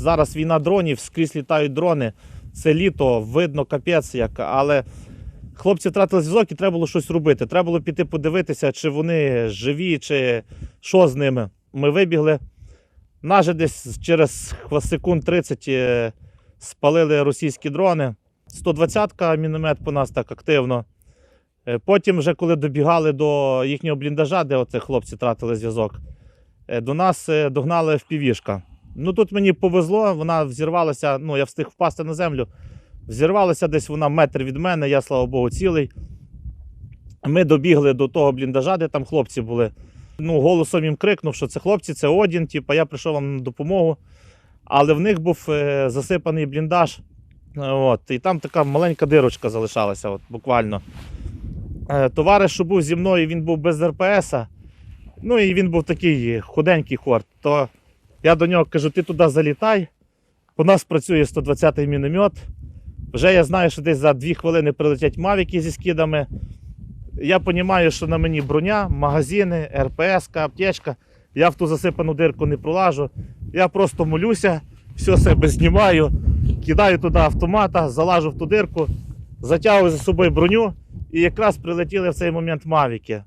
зараз війна дронів, скрізь літають дрони. Це літо, видно капець як. Але хлопці втратили зв'язок і треба було щось робити. Треба було піти подивитися, чи вони живі, чи що з ними. Ми вибігли. Наже десь через секунд 30 е, спалили російські дрони. 120-ка міномет по нас так активно. Е, Потім, вже коли добігали до їхнього бліндажа, де оце хлопці тратили зв'язок, е, до нас догнали впівішка. Ну тут мені повезло, вона взірвалася, ну я встиг впасти на землю. Взірвалася десь вона метр від мене, я, слава Богу, цілий. Ми добігли до того бліндажа, де там хлопці були. Ну, голосом їм крикнув, що це хлопці, це Одін, типу, я прийшов вам на допомогу. Але в них був е, засипаний бліндаж. Е, От, і там така маленька дирочка залишалася, от, буквально. Е, Товариш, що був зі мною, він був без РПСа. Ну і він був такий худенький хорт. То я до нього кажу: ти туди залітай. У нас працює 120-й міномет. Вже я знаю, що десь за 2 хвилини прилетять мавіки зі скидами. Я розумію, що на мені броня, магазини, РПС, аптечка. Я в ту засипану дирку не пролажу. Я просто молюся, все себе знімаю, кидаю туди автомата, залажу в ту дирку, затягую за собою броню. І якраз прилетіли в цей момент мавіки.